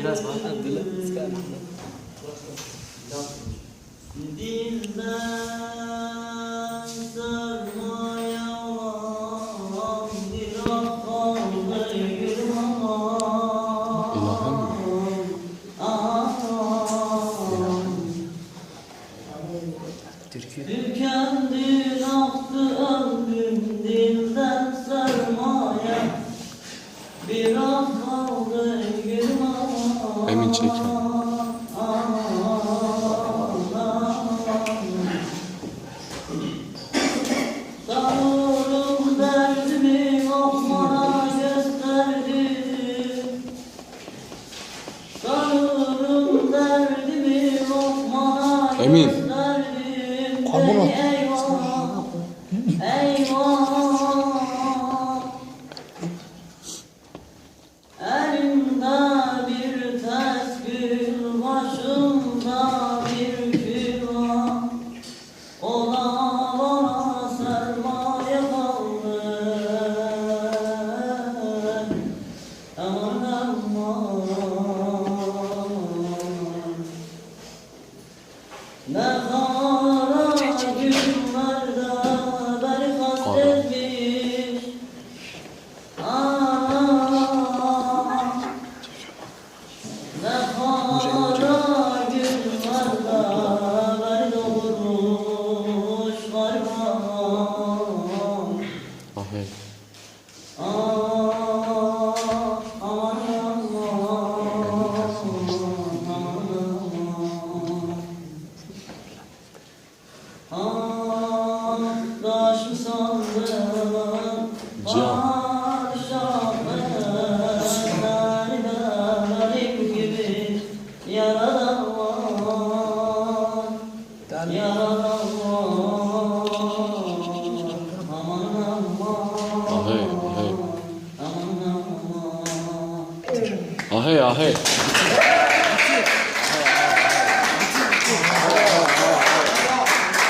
Biraz bağlan dile. Dilden sarmaya olan bir akıllı yürüman Türkiye. Tükendi Emin Çeker. Emin. Kabul ol. aman aman Ne Ahey ahey.